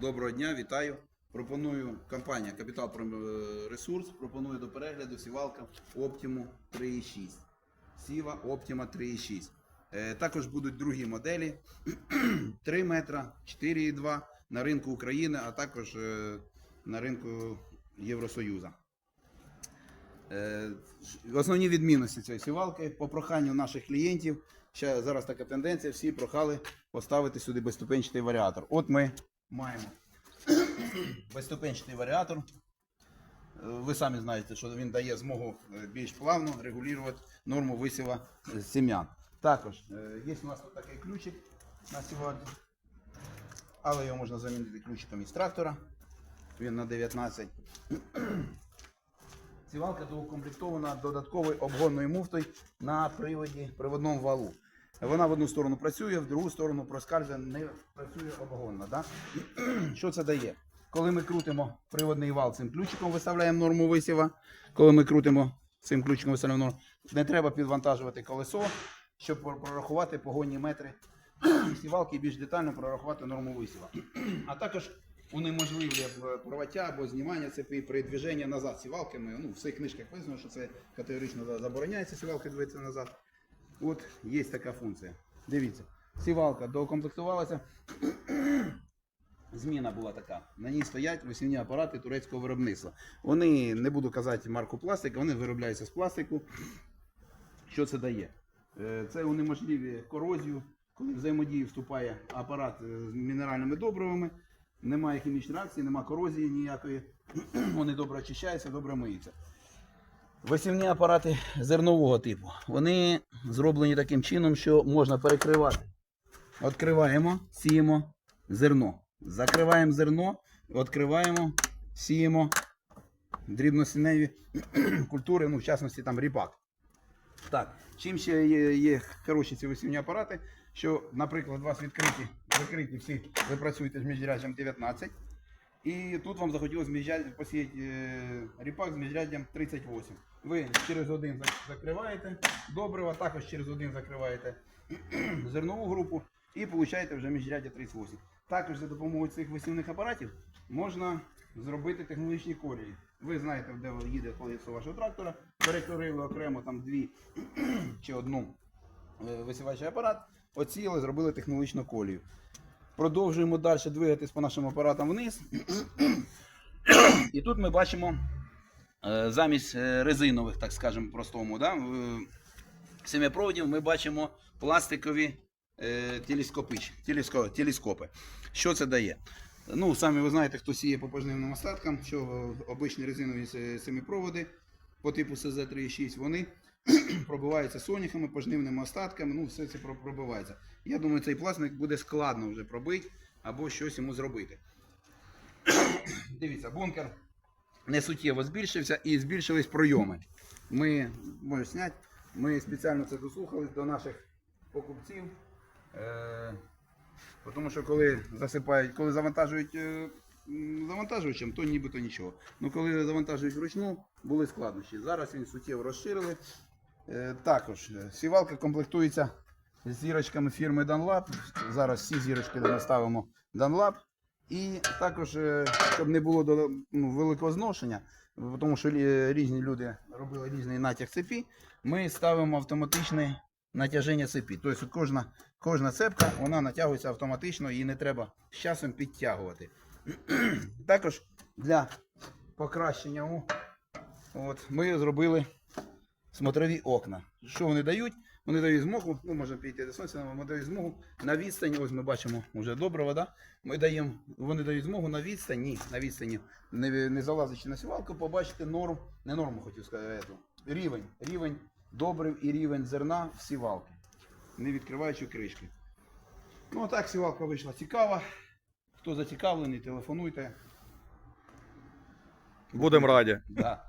Доброго дня, вітаю. Пропоную компанія Капітал Ресурс. Пропоную до перегляду сівалка Optimum 3.6. Сіва Optima 3.6. Е, Також будуть другі моделі 3 метра, 4,2 на ринку України, а також е, на ринку Євросоюзу. Е, Основні відмінності цієї сівалки по проханню наших клієнтів. Ще зараз така тенденція, всі прохали поставити сюди безступенчатий варіатор. От ми маємо безступенчатий варіатор. Е, Ви самі знаєте, що він дає змогу е, більш плавно регулювати норму висіва е, сім'ян. Також є у нас тут такий ключик на сьогодні, але його можна замінити ключиком із трактора. Він на 19. Сівалка доукомплектована додатковою обгонною муфтою на приводі приводному валу. Вона в одну сторону працює, в другу сторону проскальзує, не працює обгонно. Да? Що це дає? Коли ми крутимо приводний вал цим ключиком, виставляємо норму висіва. Коли ми крутимо цим ключиком виставляємо норму, не треба підвантажувати колесо, щоб прорахувати погонні метри сівалки і більш детально прорахувати норму висіва. А також унеможливлює е, порваття або знімання цепи при движенні назад сівалками. Ну, в цих книжках визначено, що це категорично забороняється сівалки дивитися назад. От є така функція. Дивіться, сівалка доукомплектувалася. Зміна була така. На ній стоять весільні апарати турецького виробництва. Вони, не буду казати марку пластика, вони виробляються з пластику. Що це дає? Е, Це унеможливі корозію, коли в взаємодію вступає апарат е, з мінеральними добривами, немає хімічної реакції, немає корозії ніякої. Вони добре очищаються, добре миються. Висівні апарати зернового типу. Вони зроблені таким чином, що можна перекривати. Відкриваємо, сіємо зерно. Закриваємо зерно, відкриваємо, сіємо дрібносіневі культури, ну, в частності там ріпак. Так, чим ще є, є хороші ці висівні апарати, що, наприклад, у вас відкриті, закриті всі, ви працюєте з міжряддям 19, і тут вам захотілося міжряддя посіяти е, ріпак з міжряддям 38. Ви через один закриваєте добрива, також через один закриваєте зернову групу і получаєте вже міжряддя 38. Також за допомогою цих висівних апаратів можна зробити технологічні колії. Ви знаєте, де їде колесо вашого трактора, перекорили окремо там дві чи одну е, висіваючий апарат, оціли, зробили технологічну колію. Продовжуємо далі двигатись по нашим апаратам вниз. І тут ми бачимо е, замість е, резинових, так скажемо, простому, да, семипроводів ми бачимо пластикові е, телескопи. Що це дає? Ну, самі ви знаєте, хто сіє по пожнивним остаткам, що обичні резинові се- семипроводи по типу СЗ-36, вони пробиваються соняхами, пожнивними остатками, ну все це пробивається. Я думаю, цей пластик буде складно вже пробити або щось йому зробити. Дивіться, бункер не суттєво збільшився і збільшились пройоми. Ми можеш зняти, ми спеціально це дослухались до наших покупців. Е, тому що коли засипають, коли завантажують е, завантажувачем, то нібито нічого. Ну коли завантажують вручну, були складнощі. Зараз він суттєво розширили. Е, також е, сівалка комплектується з зірочками фірми Dunlap. Зараз всі зірочки ставимо Dunlap. І також, е, щоб не було до- ну, великого зношення, тому що різні люди робили різний натяг цепі, ми ставимо автоматичне натяження цепі. Тобто кожна, кожна цепка вона натягується автоматично, її не треба з часом підтягувати. Також для покращення у- от, ми зробили смотрові окна. Що вони дають? Вони дають змогу, ну можна піти до сонця, вони дають змогу на відстані. Ось ми бачимо вже добра вода. Ми даємо, вони дають змогу на відстані, на відстані, не, не залазячи на сівалку, побачити норму, не норму хотів сказати, рівень, рівень добрив і рівень зерна в сівалки, не відкриваючи кришки. Ну так сівалка вийшла цікава. Хто зацікавлений, телефонуйте. Будемо раді. Да.